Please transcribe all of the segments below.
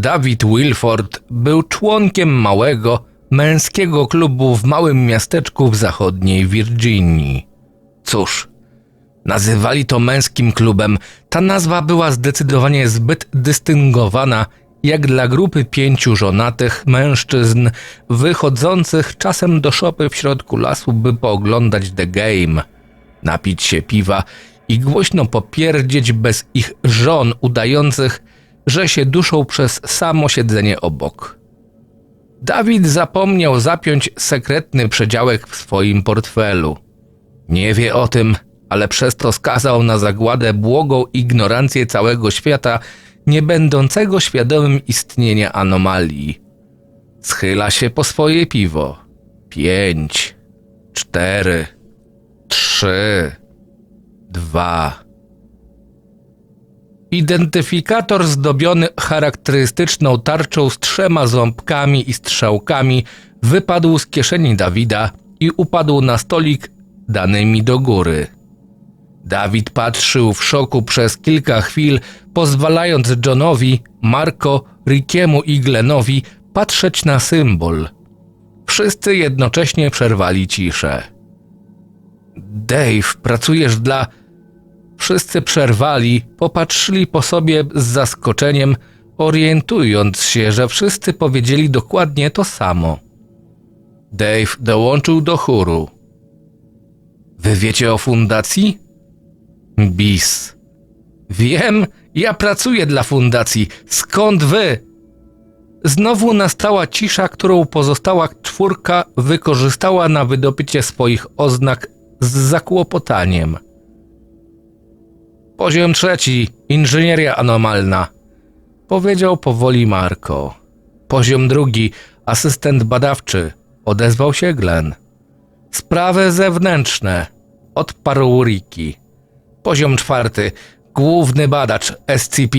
David Wilford był członkiem małego, męskiego klubu w małym miasteczku w zachodniej Virginii. Cóż, nazywali to męskim klubem. Ta nazwa była zdecydowanie zbyt dystyngowana jak dla grupy pięciu żonatych mężczyzn wychodzących czasem do szopy w środku lasu, by pooglądać The Game, napić się piwa i głośno popierdzieć bez ich żon udających, że się duszą przez samo siedzenie obok. Dawid zapomniał zapiąć sekretny przedziałek w swoim portfelu. Nie wie o tym, ale przez to skazał na zagładę błogą ignorancję całego świata, nie będącego świadomym istnienia anomalii. Schyla się po swoje piwo. Pięć, cztery, trzy, dwa. Identyfikator zdobiony charakterystyczną tarczą z trzema ząbkami i strzałkami wypadł z kieszeni Dawida i upadł na stolik danymi do góry. Dawid patrzył w szoku przez kilka chwil, pozwalając Johnowi, Marko, Rickiemu i Glenowi patrzeć na symbol. Wszyscy jednocześnie przerwali ciszę. Dave, pracujesz dla. Wszyscy przerwali, popatrzyli po sobie z zaskoczeniem, orientując się, że wszyscy powiedzieli dokładnie to samo. Dave dołączył do chóru. Wy wiecie o fundacji? Bis. Wiem, ja pracuję dla fundacji. Skąd wy? Znowu nastała cisza, którą pozostała czwórka wykorzystała na wydobycie swoich oznak z zakłopotaniem. Poziom trzeci, inżynieria anomalna, powiedział powoli Marko. Poziom drugi, asystent badawczy, odezwał się Glenn. Sprawy zewnętrzne, odparł Ricky. Poziom czwarty, główny badacz SCP.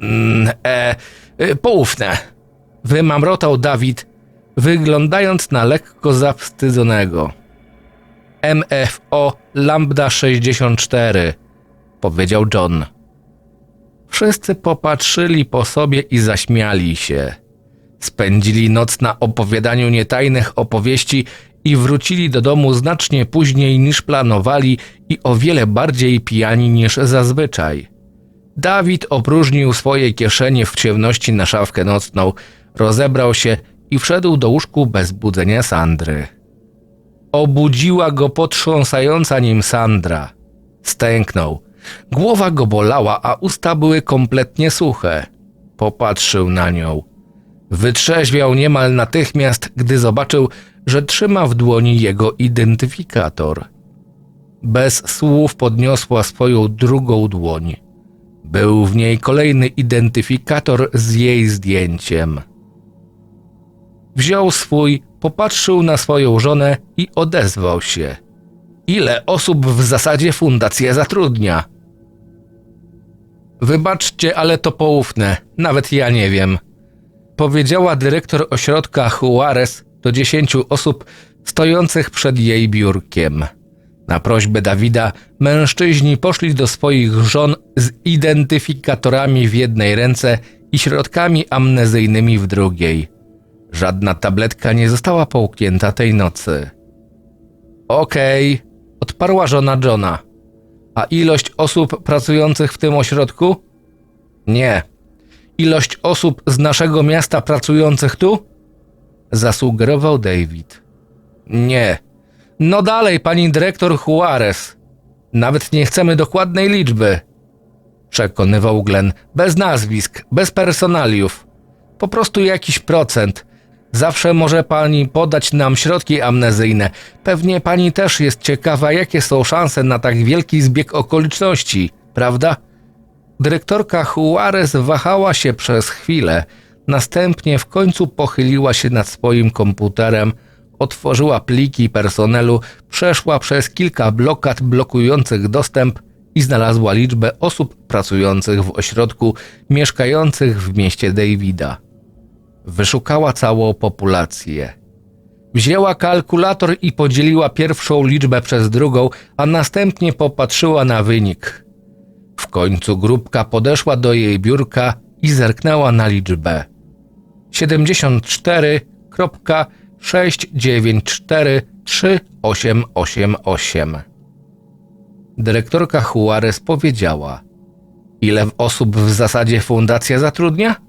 Mm, e, e, poufne. Wymamrotał Dawid, wyglądając na lekko zawstydzonego. MFO Lambda 64, powiedział John. Wszyscy popatrzyli po sobie i zaśmiali się. Spędzili noc na opowiadaniu nietajnych opowieści i wrócili do domu znacznie później niż planowali i o wiele bardziej pijani niż zazwyczaj. Dawid opróżnił swoje kieszenie w ciemności na szafkę nocną, rozebrał się i wszedł do łóżku bez budzenia Sandry. Obudziła go potrząsająca nim Sandra. Stęknął. Głowa go bolała, a usta były kompletnie suche. Popatrzył na nią. Wytrzeźwiał niemal natychmiast, gdy zobaczył, że trzyma w dłoni jego identyfikator. Bez słów podniosła swoją drugą dłoń. Był w niej kolejny identyfikator z jej zdjęciem. Wziął swój, popatrzył na swoją żonę i odezwał się. Ile osób w zasadzie fundacja zatrudnia? Wybaczcie, ale to poufne, nawet ja nie wiem. Powiedziała dyrektor ośrodka Juarez do dziesięciu osób stojących przed jej biurkiem. Na prośbę Dawida mężczyźni poszli do swoich żon z identyfikatorami w jednej ręce i środkami amnezyjnymi w drugiej. Żadna tabletka nie została połknięta tej nocy. Okej, okay, odparła żona Johna. A ilość osób pracujących w tym ośrodku? Nie. Ilość osób z naszego miasta pracujących tu? Zasugerował David. Nie. No dalej, pani dyrektor Juarez. Nawet nie chcemy dokładnej liczby. Przekonywał Glenn. Bez nazwisk, bez personaliów. Po prostu jakiś procent. Zawsze może pani podać nam środki amnezyjne. Pewnie pani też jest ciekawa, jakie są szanse na tak wielki zbieg okoliczności, prawda? Dyrektorka Juarez wahała się przez chwilę, następnie w końcu pochyliła się nad swoim komputerem, otworzyła pliki personelu, przeszła przez kilka blokad blokujących dostęp i znalazła liczbę osób pracujących w ośrodku mieszkających w mieście Davida. Wyszukała całą populację. Wzięła kalkulator i podzieliła pierwszą liczbę przez drugą, a następnie popatrzyła na wynik. W końcu grupka podeszła do jej biurka i zerknęła na liczbę. 74,6943888. Dyrektorka Juarez powiedziała: Ile osób w zasadzie fundacja zatrudnia?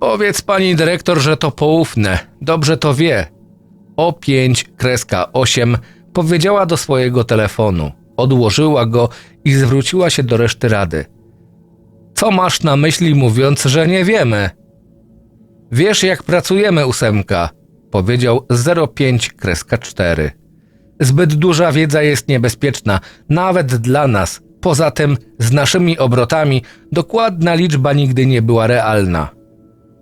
Powiedz pani dyrektor, że to poufne, dobrze to wie. O5 kreska 8 powiedziała do swojego telefonu, odłożyła go i zwróciła się do reszty rady. Co masz na myśli mówiąc, że nie wiemy? Wiesz jak pracujemy ósemka, powiedział 05 kreska 4. Zbyt duża wiedza jest niebezpieczna, nawet dla nas. Poza tym, z naszymi obrotami, dokładna liczba nigdy nie była realna.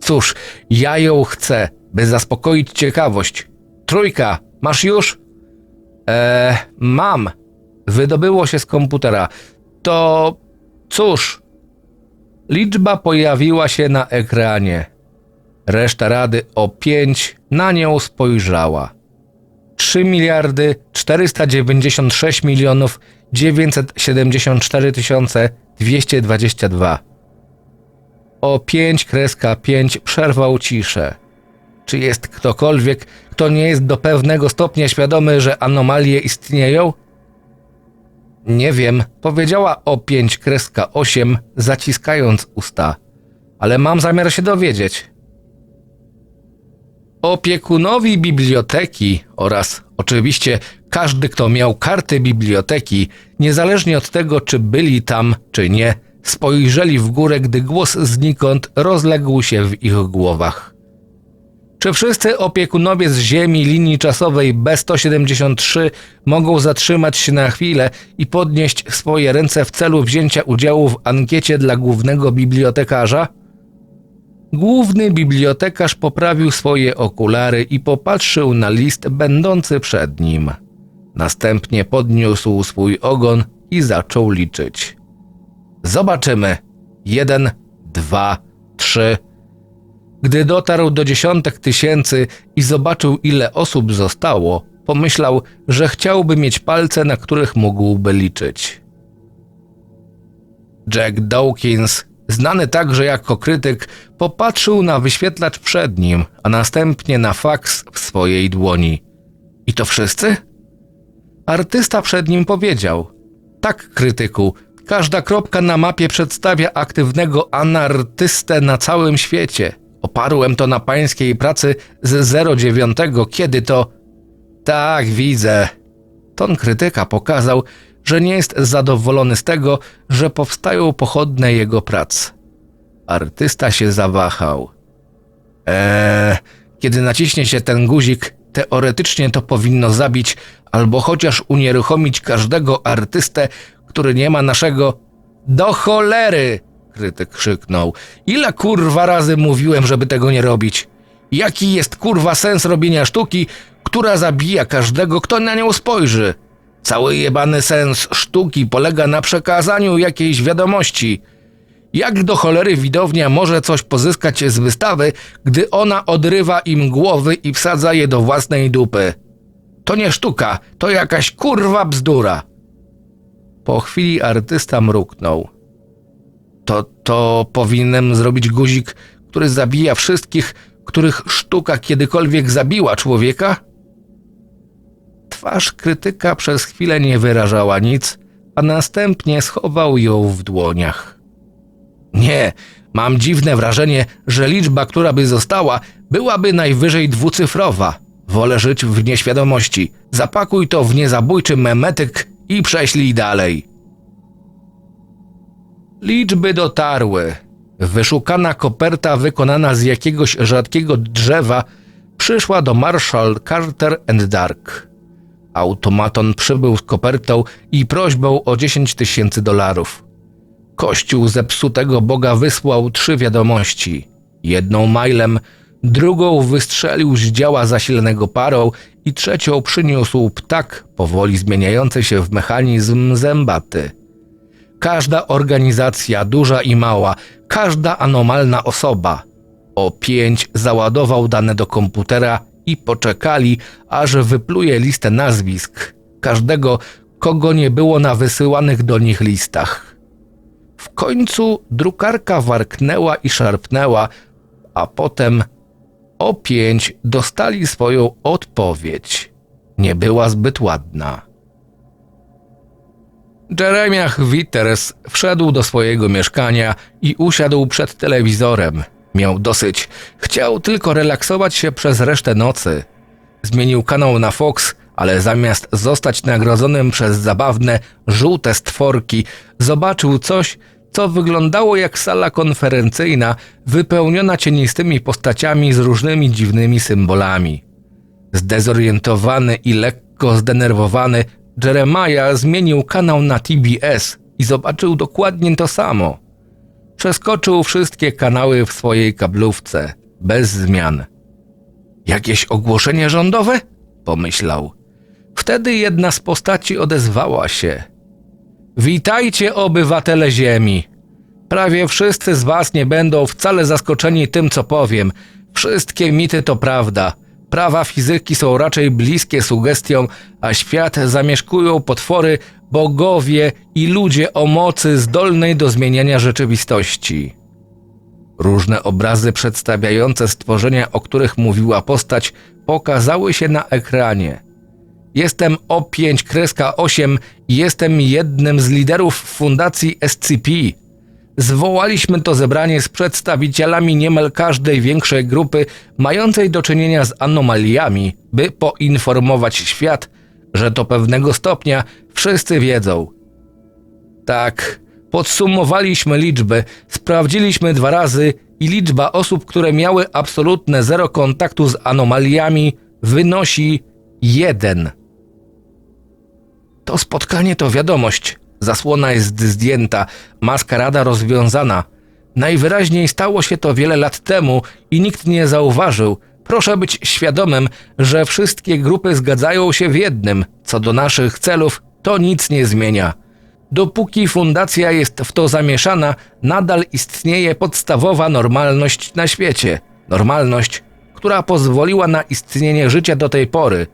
Cóż, ja ją chcę, by zaspokoić ciekawość. Trójka, masz już? Eee, mam. Wydobyło się z komputera. To cóż. Liczba pojawiła się na ekranie. Reszta rady o pięć na nią spojrzała. 3 miliardy 496 milionów 974 tysiące 222. O 5 kreska 5 przerwał ciszę. Czy jest ktokolwiek, kto nie jest do pewnego stopnia świadomy, że anomalie istnieją? Nie wiem, powiedziała o 5 kreska 8, zaciskając usta. Ale mam zamiar się dowiedzieć. Opiekunowi biblioteki oraz oczywiście każdy, kto miał karty biblioteki, niezależnie od tego, czy byli tam, czy nie, spojrzeli w górę, gdy głos znikąd rozległ się w ich głowach. Czy wszyscy opiekunowie z Ziemi linii czasowej B173 mogą zatrzymać się na chwilę i podnieść swoje ręce w celu wzięcia udziału w ankiecie dla głównego bibliotekarza? Główny bibliotekarz poprawił swoje okulary i popatrzył na list będący przed nim. Następnie podniósł swój ogon i zaczął liczyć. Zobaczymy. Jeden, dwa, trzy. Gdy dotarł do dziesiątek tysięcy i zobaczył, ile osób zostało, pomyślał, że chciałby mieć palce, na których mógłby liczyć. Jack Dawkins, znany także jako krytyk, popatrzył na wyświetlacz przed nim, a następnie na faks w swojej dłoni. I to wszyscy? Artysta przed nim powiedział: Tak, krytyku, każda kropka na mapie przedstawia aktywnego anartystę na całym świecie. Oparłem to na pańskiej pracy z 09, kiedy to. Tak, widzę. Ton krytyka pokazał, że nie jest zadowolony z tego, że powstają pochodne jego prac. Artysta się zawahał. Eee, kiedy naciśnie się ten guzik, teoretycznie to powinno zabić albo chociaż unieruchomić każdego artystę, który nie ma naszego. Do cholery! Krytyk krzyknął. Ile kurwa razy mówiłem, żeby tego nie robić? Jaki jest kurwa sens robienia sztuki, która zabija każdego, kto na nią spojrzy? Cały jebany sens sztuki polega na przekazaniu jakiejś wiadomości. Jak do cholery widownia może coś pozyskać z wystawy, gdy ona odrywa im głowy i wsadza je do własnej dupy? To nie sztuka, to jakaś kurwa bzdura. Po chwili artysta mruknął. To, to powinienem zrobić guzik, który zabija wszystkich, których sztuka kiedykolwiek zabiła człowieka? Twarz krytyka przez chwilę nie wyrażała nic, a następnie schował ją w dłoniach. Nie, mam dziwne wrażenie, że liczba, która by została, byłaby najwyżej dwucyfrowa. Wolę żyć w nieświadomości. Zapakuj to w niezabójczy memetyk i prześlij dalej. Liczby dotarły. Wyszukana koperta wykonana z jakiegoś rzadkiego drzewa przyszła do Marshall Carter and Dark. Automaton przybył z kopertą i prośbą o 10 tysięcy dolarów. Kościół zepsutego Boga wysłał trzy wiadomości. Jedną mailem, drugą wystrzelił z działa zasilanego parą i trzecią przyniósł ptak powoli zmieniający się w mechanizm zębaty. Każda organizacja, duża i mała, każda anomalna osoba. O pięć załadował dane do komputera i poczekali, aż wypluje listę nazwisk każdego, kogo nie było na wysyłanych do nich listach. W końcu drukarka warknęła i szarpnęła, a potem o pięć dostali swoją odpowiedź. Nie była zbyt ładna. Jeremiah Witters wszedł do swojego mieszkania i usiadł przed telewizorem. Miał dosyć. Chciał tylko relaksować się przez resztę nocy. Zmienił kanał na Fox, ale zamiast zostać nagrodzonym przez zabawne, żółte stworki, zobaczył coś, co wyglądało jak sala konferencyjna wypełniona cienistymi postaciami z różnymi dziwnymi symbolami. Zdezorientowany i lekko zdenerwowany, Jeremiah zmienił kanał na TBS i zobaczył dokładnie to samo. Przeskoczył wszystkie kanały w swojej kablówce, bez zmian. Jakieś ogłoszenie rządowe? pomyślał. Wtedy jedna z postaci odezwała się. Witajcie, obywatele Ziemi. Prawie wszyscy z Was nie będą wcale zaskoczeni tym, co powiem. Wszystkie mity to prawda. Prawa fizyki są raczej bliskie sugestiom, a świat zamieszkują potwory, bogowie i ludzie o mocy zdolnej do zmieniania rzeczywistości. Różne obrazy przedstawiające stworzenia, o których mówiła postać, pokazały się na ekranie. Jestem O5-8 i jestem jednym z liderów fundacji SCP. Zwołaliśmy to zebranie z przedstawicielami niemal każdej większej grupy mającej do czynienia z anomaliami, by poinformować świat, że do pewnego stopnia wszyscy wiedzą. Tak, podsumowaliśmy liczby, sprawdziliśmy dwa razy i liczba osób, które miały absolutne zero kontaktu z anomaliami, wynosi jeden. To spotkanie to wiadomość. Zasłona jest zdjęta, maskarada rozwiązana. Najwyraźniej stało się to wiele lat temu i nikt nie zauważył. Proszę być świadomym, że wszystkie grupy zgadzają się w jednym. Co do naszych celów, to nic nie zmienia. Dopóki fundacja jest w to zamieszana, nadal istnieje podstawowa normalność na świecie. Normalność, która pozwoliła na istnienie życia do tej pory.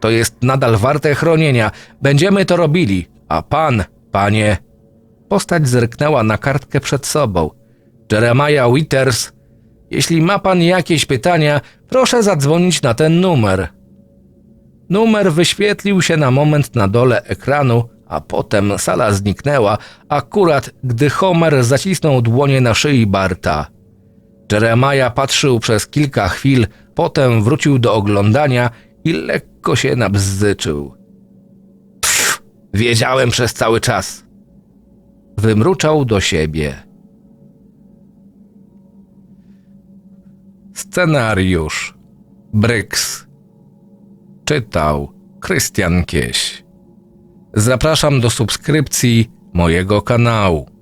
To jest nadal warte chronienia. Będziemy to robili. A pan, panie. Postać zerknęła na kartkę przed sobą. Jeremiah Withers. Jeśli ma pan jakieś pytania, proszę zadzwonić na ten numer. Numer wyświetlił się na moment na dole ekranu, a potem sala zniknęła, akurat gdy Homer zacisnął dłonie na szyi Barta. Jeremiah patrzył przez kilka chwil, potem wrócił do oglądania i lekko się nabzzyczył. Pff, wiedziałem przez cały czas. Wymruczał do siebie. Scenariusz Bryks Czytał Krystian Kieś Zapraszam do subskrypcji mojego kanału.